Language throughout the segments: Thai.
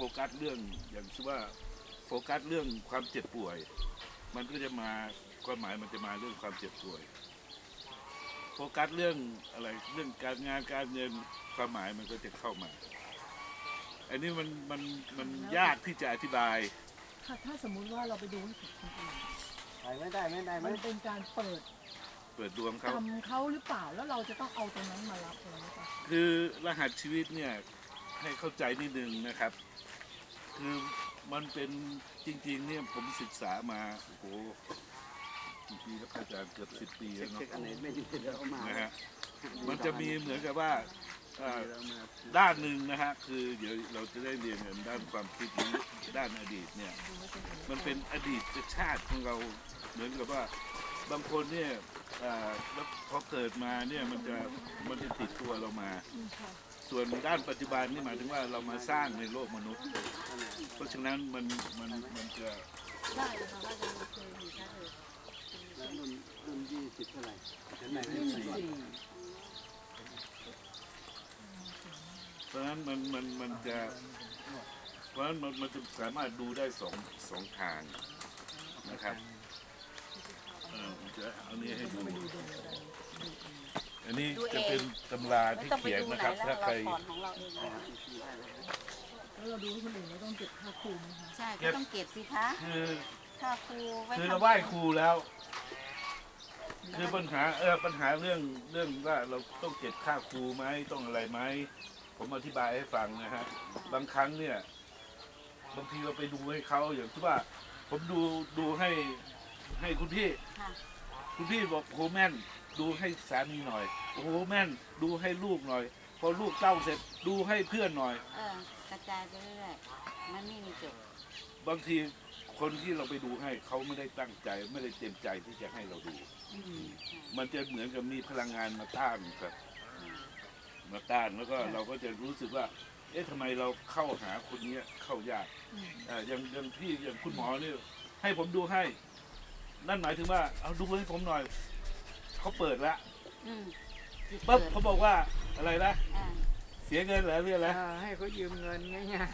โฟกัสเรื่องอย่างที่ว่าโฟกัสเรื่องความเจ็บป่วย มันก็จะมาความหมายมันจะมาเรื่องความเจ็บป่วย โฟกัสเรื่องอะไรเรื่องการงานการเงินความหมายมันก็จะเข้ามา อันนี้มันมันมันยากที่จะอธิบาย ถ้าถ้าสมมุติว่าเราไปดูให้ผิดคนอื่นไปไม่ได้ไม่ได้มัไม่นเป็นการเปิดเปิดดวงกรเขารมเขาหรือเปล่าแล้วเราจะต้องเอาตรงนั้นมารับเราหรือเปล่าคือรหัสชีวิตเนี่ยให้เข้าใจนิดนึงนะครับ คือมันเป็นจริงๆเนี่ยผมศึกษามาโอ้โหกี่ปีแล้วครับอาจารย์เกือบสิบปีแล้วเนาะเช็คอันไหนไม่ดีเดี๋ยวเอามานะฮะมันจะมีเหมือนกับว่าเอ่อเดี๋ยวเอามาด้านหนึ่งนะฮะคือเดี๋ยวเราจะได้เรียนกันด้านความคิดหรือด้านอดีตเนี่ยดูว่าเป็นอย่างมันเป็นอดีตชาติของเราเหมือนกับว่าบางคนเนี่ยเอ่อแล้วพอเกิดมาเนี่ยมันจะมันจะติดตัวเรามาอืมค่ะ ส่วนด้านปัจจุบันนี่หมายถึงว่าเรามาสร้างในโลกมนุษย์ เพราะฉะนั้นมันมันมันจะได้ค่ะว่าจะมีเคยมีแค่เลยแล้วรุ่นรุ่นยี่สิบเท่าไหร่เห็นไหนยี่รุ่นสิบสี่เพราะฉะนั้นมันมันมันจะเพราะฉะนั้นมันมันจะสามารถดูได้สองสองทางนะครับเออจะเอานี้ให้ดู อันนี้จะเป็นตำราไม่ที่ต้องไปเขียนดูนะไหนครับแล้วถ้าเราใครถอนของเราเองเลยแล้วเราดูให้คนอื่นเราต้องเก็บค่าครูไหมคะใช่ก็ต้องเก็บสิคะคือค่าครูไว้คือทำเราไหว้ครูแล้ว คือปัญหาเออปัญหาเรื่องเรื่องว่าเราต้องเก็บค่าครูไหมต้องอะไรไหมผมอธิบายให้ฟังนะฮะบางครั้งเนี่ย บางทีเราไปดูให้เขาอย่างที่ว่า ผมดูดูให้ให้คุณพี่ค่ะคุณพี่บอกโหแม่น ดูให้สามีหน่อย โอ้โหแม่นดูให้ลูกหน่อย พอลูกเต้าเสร็จดูให้เพื่อนหน่อย เออกระจายไปเรื่อยๆมันไม่มีจบบางทีคนที่เราไปดูให้เขาไม่ได้ตั้งใจไม่ได้เต็มใจที่จะให้เราดู อืมมันจะเหมือนกับมีพลังงานมาต้านครับ มาต้านแล้วก็เราก็จะรู้สึกว่า เอ๊ะทำไมเราเข้าหาคนเนี้ยเข้ายากอืมอ่าอย่างอย่างพี่อย่างคุณหมอเนี่ยให้ผมดูให้ นั่นหมายถึงว่าเอาดูให้ผมหน่อย เขาเปิดละอืมจิตปั๊บเปิดเขาบอกว่าอะไรนะอ่าเสียเงินเหรอเรื่องอะไรเออให้เขายืมเงินง่าย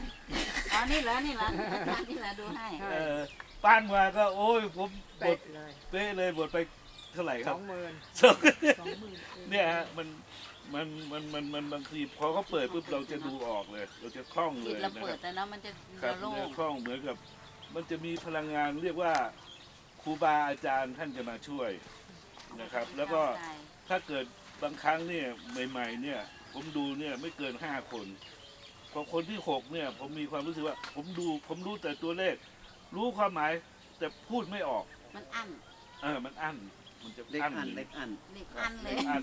อ๋อนี่เหรอนี่เหรออาจารย์นี่เหรอดูให้ใช่เออปั้นมาก็โอ้ยผมๆบเป๊ะดเลยเป๊ะเลยบดไปเท่าไหร่คสรัอบงหมื่นสอง สองหมื่นเองเนี่ยฮะมันมันมันมันมันบางทีพอเขาเปิดปุ๊บเราจะดูออกเลย เราจะคล่องเลจิตยเรานะเปิคดรับแต่เนาะมันจะครับโล่เนี่ยงคล่องเหมือนกับ มันจะมีพลังงานเรียกว่าครูบาอาจารย์ท่านจะมาช่วย นะครับ แล้วก็ใช่ถ้าเกิดบางครั้งเนี่ยใหม่ ๆ เนี่ย ผมดูเนี่ยไม่เกินห้าคนพอคนที่หกเนี่ย ผมมีความรู้สึกว่า ผมดูผมรู้แต่ตัวเลข รู้ความหมายแต่พูดไม่ออก มันอั้นเออมันอั้นมันจะเล็กอั้นอันเล็กอันเด็กอั้นเลเล็ย กอั้น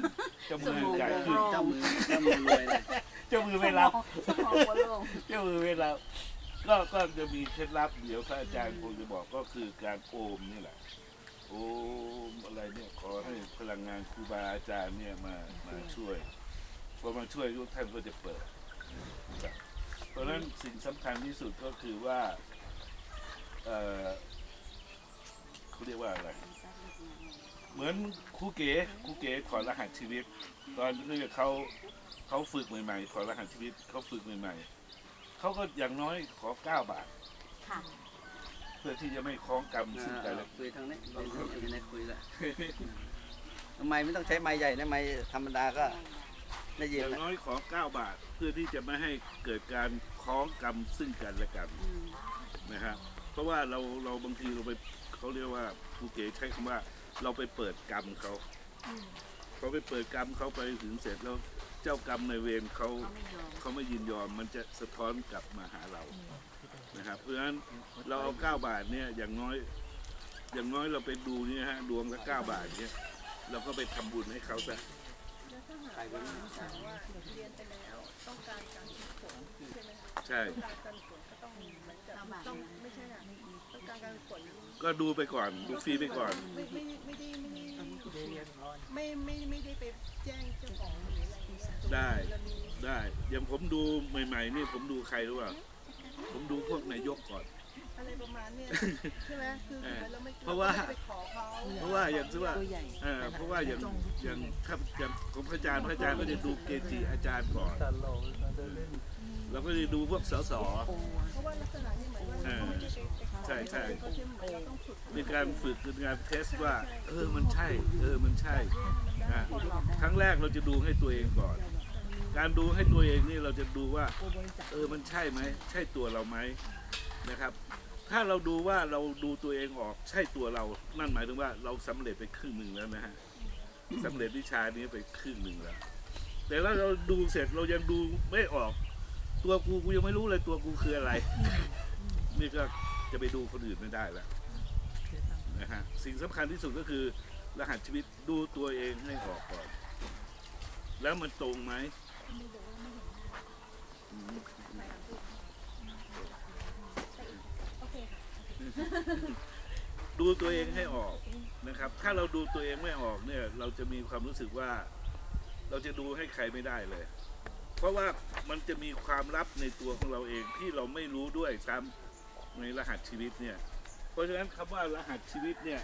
จะมือใหญ่สขึ้นมองเจ้ามือเจ้ามือรวยเลยเจ้ามือไม่รับ สมองหัวโล่งเจ้ามือไม่รับก็ก็จะมีเคล็ดลับเดี๋ยวพระอาจารย์คงจะบอกก็คือการโอมนี่แหละ โอมอะไรเนี่ยขอให้พลังงานครูบาอาจารย์เนี่ยมามาช่วยพอมาช่วยทุกท่านก็จะเปิด เพราะฉะนั้นสิ่งสำคัญที่สุดก็คือว่าเออเขาเรียกว่าอะไร เหมือนครูเก๋ครูเก๋ถอดรหัสชีวิต ตอนที่เขาเขาฝึกใหม่ๆถอดรหัสชีวิตเขาฝึกใหม่ๆเขาก็อย่างน้อยขอเก้าบาทค่ะ เพื่อที่จะไม่คล้องกรรมซึ่งกันและคุยทางนี้เดี๋ยวนี้คุยละทำไมไม่ต้องใช้ไม้ใหญ่นะไม้ธรรมดาก็ได้อยินย่างนะน้อยขอเก้าบาทเพื่อที่จะไม่ให้เกิดการคล้องกรรมซึ่งกันและกันอืมนะครับเพราะว่าเราเราบางทีเราไปเขาเรียกว่าครูเก๋ใช้คำว่า เราไปเปิดกรรมเขาอืมเขาไปเปิดกรรมเขาไปถึงเสร็จแล้วเจ้ากรรมในายเวรเขา เขาไม่ยอมเขาไม่ยินยอมมันจะสะท้อนกลับมาหาเรา นะครับ เพราะฉะนั้นเราเอาเก้าบาทเนี่ยอย่างน้อย อย่างน้อยเราไปดูเนี่ยฮะดวงละเก้าบาทเนี่ยเราก็ไปทำบุญให้เขาซะใครเป็นเรียนไปแล้วต้องการการฝึกฝนใช่ไหมคะใช่ ต้องการการฝึกฝนก็ต้องเหมือนกับต้องไม่ใช่อะต้องการการฝึกฝนก็ดูไปก่อนดูฟรีไปก่อน ไม่ไม่ไม่ได้ไม่ได้ได้เรียนก่อนไม่ไม่ไม่ได้ไปแจ้งเจ้าของหรืออะไรอย่างเงี้ยได้ เรามี ได้อย่างผมดูใหม่ ๆ นี่ผมดูใครรู้ป่ะ ผมดูพวกนายกก่อน อะไรประมาณเนี้ยใช่ไหมคือเหมือนเราไม่เพราะว่า ไม่ได้ไปขอเขาเพราะว่าอย่างที่ว่าตัวใหญ่เออเพราะว่าอย่างอย่างถ้าอย่างของพระอาจารย์พระอาจารย์ก็จะดูเกจิอาจารย์ก่อนเราก็จะดูพวกสสเพราะว่าลักษณะนี้เหมือนว่าเออเขาไม่ได้ไปไปขอใช่ใช่ เขาจะเหมือนเราต้องฝึกมีการฝึกเป็นการเทสว่า เออมันใช่ เออมันใช่นะครั้งแรกเราจะดูให้ตัวเองก่อน การดูให้ตัวเองนี่เราจะดูว่า เออมันใช่ไหม ใช่ตัวเราไหมนะครับ ถ้าเราดูว่าเราดูตัวเองออกใช่ตัวเรานั่นหมายถึงว่าเราสำเร็จไปครึ่งหนึ่งแล้วนะฮะสำเร็จวิชานี้ไปครึ่งหนึ่งแล้ว แต่แล้วเราดูเสร็จเรายังดูไม่ออก ตัวกูกูยังไม่รู้เลยตัวกูคืออะไร นี่ก็จะไปดูคนอื่นไม่ได้แล้วนะฮะสิ่งสำคัญที่สุดก็คือรหัสชีวิตดูตัวเองให้ออกก่อน แล้วมันตรงไหมอืมโอเคค่ะ ดูตัวเองให้ออกนะครับ ถ้าเราดูตัวเองไม่ออกเนี่ย เราจะมีความรู้สึกว่า เราจะดูให้ใครไม่ได้เลย เพราะว่ามันจะมีความลับในตัวของเราเองที่เราไม่รู้ด้วยซ้ำในรหัสชีวิตเนี่ย เพราะฉะนั้นคำว่ารหัสชีวิตเนี่ย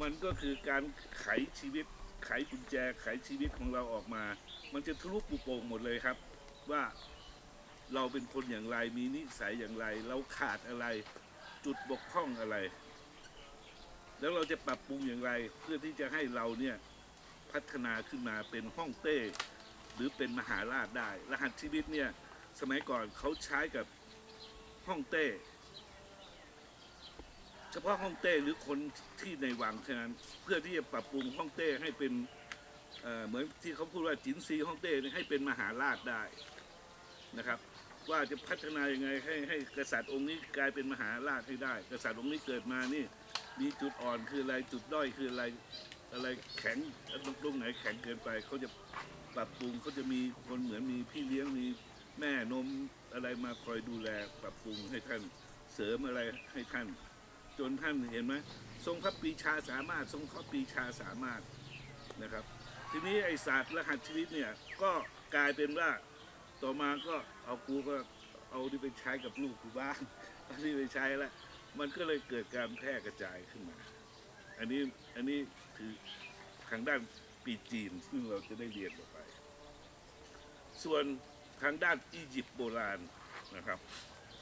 มันก็คือการไขชีวิต ไขกุญแจไขชีวิตของเราออกมา มันจะทะลุปุโปร่งหมดเลยครับ ว่าเราเป็นคนอย่างไรมีนิสัยอย่างไร เราขาดอะไรจุดบกพร่องอะไร แล้วเราจะปรับปรุงอย่างไร เพื่อที่จะให้เราเนี่ยพัฒนาขึ้นมาเป็นห้องเต้ หรือเป็นมหาราชได้ รหัสชีวิตเนี่ยสมัยก่อนเขาใช้กับห้องเต้ เฉพาะห้องเต้หรือคนที่ในวังเท่านั้น เพื่อที่จะปรับปรุงห้องเต้ให้เป็นเเหมือนที่เขาพูดว่าจินซีห้องเต้ให้เป็นมหาราชได้นะครับ ว่าจะพัฒนายังไงให้ให้กษัตริย์องค์นี้กลายเป็นมหาราชให้ได้ กษัตริย์องค์นี้เกิดมานี่มีจุดอ่อนคืออะไรจุดด้อยคืออะไรอะไรแข็งตรงตรงไหนแข็งเกินไปเขาจะปรับปรุงเขาจะมีคนเหมือนมีพี่เลี้ยงมีแม่นมอะไรมาคอยดูแลปรับปรุงให้ท่านเสริมอะไรให้ท่าน จนท่านเห็นไหมทรงพระปีชาสามารถ ทรงพระปีชาสามารถนะครับ ทีนี้ไอศาสตร์รหัสชีวิตเนี่ยก็กลายเป็นว่าต่อมาก็เอากูก็เอาที่ไปใช้กับลูกกูบ้างเอาที่ไปใช้แล้วมันก็เลยเกิดการแพร่กระจายขึ้นมา อันนี้อันนี้ถือทางด้านปีจีนซึ่งเราจะได้เรียนต่อไป ส่วนทางด้านอียิปต์โบราณนะครับ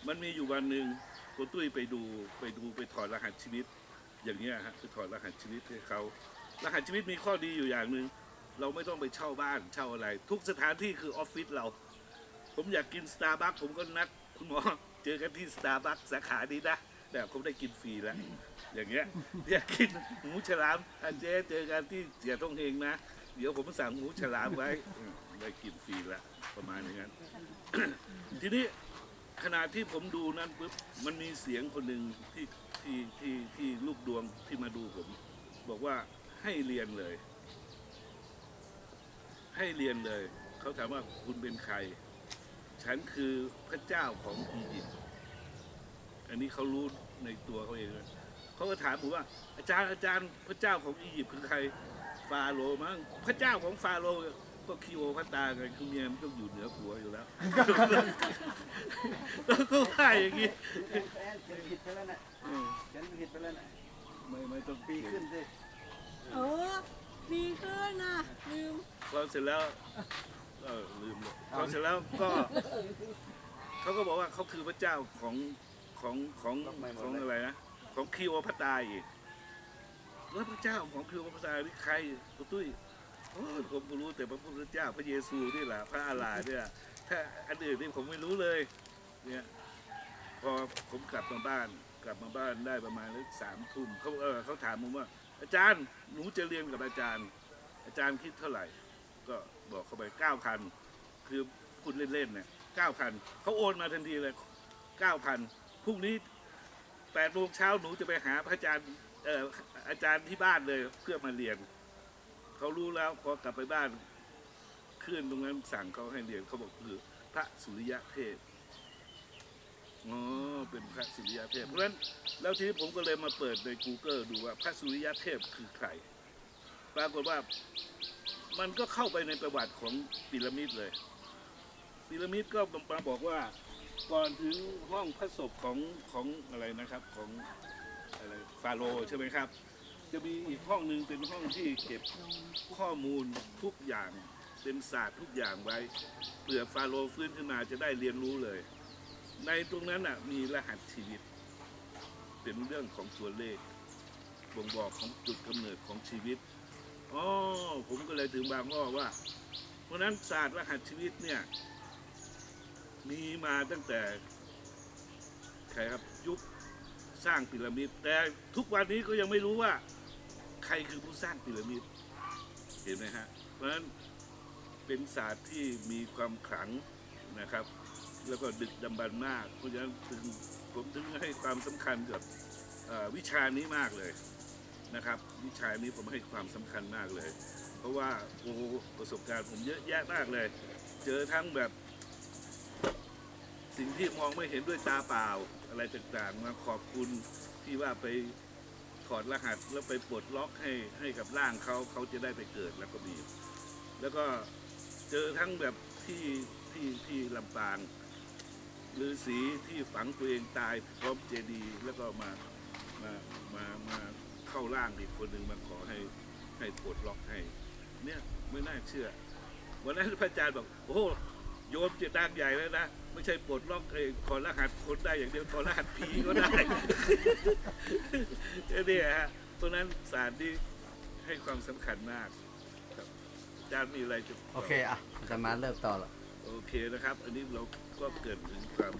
มันมีอยู่วันหนึ่ง โกตุ้ยไปดูไปดูไปถอดรหัสชีวิต อย่างเงี้ยฮะไปถอดรหัสชีวิตให้เขารหัสชีวิตมีข้อดีอยู่อย่างหนึ่งเราไม่ต้องไปเช่าบ้านเช่าอะไร ทุกสถานที่คือออฟฟิศเรา ผมอยากกินสตาร์บัคผมก็นัดคุณหมอเจอกันที่สตาร์บัคสาขานี้นะแต่ผมได้กินฟรีแล้วอย่างเงี้ยอยากกินหมูฉลามอันเจ๊เจอกันที่เสียทงเฮงนะเดี๋ยวผมสั่งหมูฉลามไว้อืมได้กินฟรีแล้วประมาณอย่างนั้นทีนี้ ขณะที่ผมดูนั้นปุ๊บมันมีเสียงคนหนึ่งที่ที่ที่ที่ลูกดวงที่มาดูผม บอกว่าให้เรียนเลย ให้เรียนเลย เขาถามว่าคุณเป็นใคร ฉันคือพระเจ้าของอียิปต์อันนี้เขารู้ในตัวเขาเองนะเขาก็ถามผมว่า อาจารย์อาจารย์พระเจ้าของอียิปต์คือใครฟาโรห์มั้งพระเจ้าของฟาโรห์ ก็คีโอพัตตาไงคือเมียมันต้องอยู่เหนือผัวอยู่แล้ว ก็ว่าอย่างนี้เขียนผิดไปแล้วนะอืมเขียนผิดไปแล้วนะไม่ไม่ต้องปีขึ้นสิเออดีขึ้นนะลืมพอเสร็จแล้วเออลืมเลยพอเสร็จแล้วก็เขาก็บอกว่าเขาคือพระเจ้าของของของของอะไรนะของคิโอพัตตาอีกแล้วพระเจ้าของคิโอพัตตานี่ใครคุณตุ้ย โอ้ยผมรู้แต่พระพุทธเจ้าพระเยซูนี่แหละพระอาลาเนี่ยถ้าอันอื่นนี่ผมไม่รู้เลย เนี่ยพอผมกลับมาบ้าน กลับมาบ้านได้ประมาณสักสามทุ่มเขาเออเขาถามผมว่า อาจารย์หนูจะเรียนกับอาจารย์ อาจารย์คิดเท่าไหร่ ก็บอกเขาไปเก้าพันคือพูดเล่นๆเนี่ยเก้าพันเขาโอนมาทันทีเลยเก้าพันพรุ่งนี้แปดโมงเช้าหนูจะไปหาพระอาจารย์เอออาจารย์ที่บ้านเลยเพื่อมาเรียน เขารู้แล้วพอกลับไปบ้านขึ้นตรงนั้นสั่งเขาให้เรียนเขาบอกคือพระสุริยะเทพอ๋อเป็นพระสุริยะเทพเพราะฉะนั้นแล้วทีนี้ผมก็เลยมาเปิดใน Google ดูว่าพระสุริยะเทพคือใคร ปรากฏว่ามันก็เข้าไปในประวัติของพีระมิดเลยพีระมิดก็มาบอกว่าก่อนถึงห้องพระศพของของอะไรนะครับของอะไรฟาโรใช่ไหมครับ จะมีอีกห้องหนึ่งเป็นห้องที่เก็บข้อมูลทุกอย่าง เป็นศาสตร์ทุกอย่างไว้เผื่อฟาโรห์ฟื้นขึ้นมาจะได้เรียนรู้เลย ในตรงนั้นอะมีรหัสชีวิต เป็นเรื่องของตัวเลขบ่งบอกของจุดกำเนิดของชีวิตอ๋อผมก็เลยถึงบางอ้อว่า เพราะนั้นศาสตร์รหัสชีวิตเนี่ยมีมาตั้งแต่ใครครับยุคสร้างพีระมิดแต่ทุกวันนี้ก็ยังไม่รู้ว่า ใครคือผู้สร้างพีระมิด เห็นไหมฮะ เพราะฉะนั้นเป็นศาสตร์ที่มีความขลังนะครับ แล้วก็ดึกดำบรรมาก เพราะฉะนั้นถึงผมถึงให้ความสำคัญกับวิชานี้มากเลยนะครับ วิชานี้ผมให้ความสำคัญมากเลย เพราะว่าโอ้ประสบการณ์ผมเยอะแยะมากเลย เจอทั้งแบบสิ่งที่มองไม่เห็นด้วยตาเปล่าอะไรต่างๆ มาขอบคุณที่ว่าไป ถอดรหัสแล้วไปปลดล็อกให้ให้กับร่างเขาเขาจะได้ไปเกิดแล้วก็มี แล้วก็เจอทั้งแบบที่ที่ที่ลำปางฤาษีที่ฝังตัวเองตายพร้อมเจดีย์แล้วก็มามามามาเข้าร่างอีกคนหนึ่งมาขอให้ให้ปลดล็อกให้ เนี่ยไม่น่าเชื่อ วันนั้นพระอาจารย์บอกโอ้ โหโยมจะดังใหญ่แล้วนะ ไม่ใช่ปลดล็อกไอ้ถอดรหัสคนได้อย่างเดียวถอดรหัสผีก็ได้ เนี่ยฮะเพราะฉะนั้นศาสตร์นี้ให้ความสำคัญมากครับอาจารย์มีอะไรจะโอเค อะอาจะมาเริ่มต่อละ โอเคนะครับ อันนี้เราก็เกิดถึงความ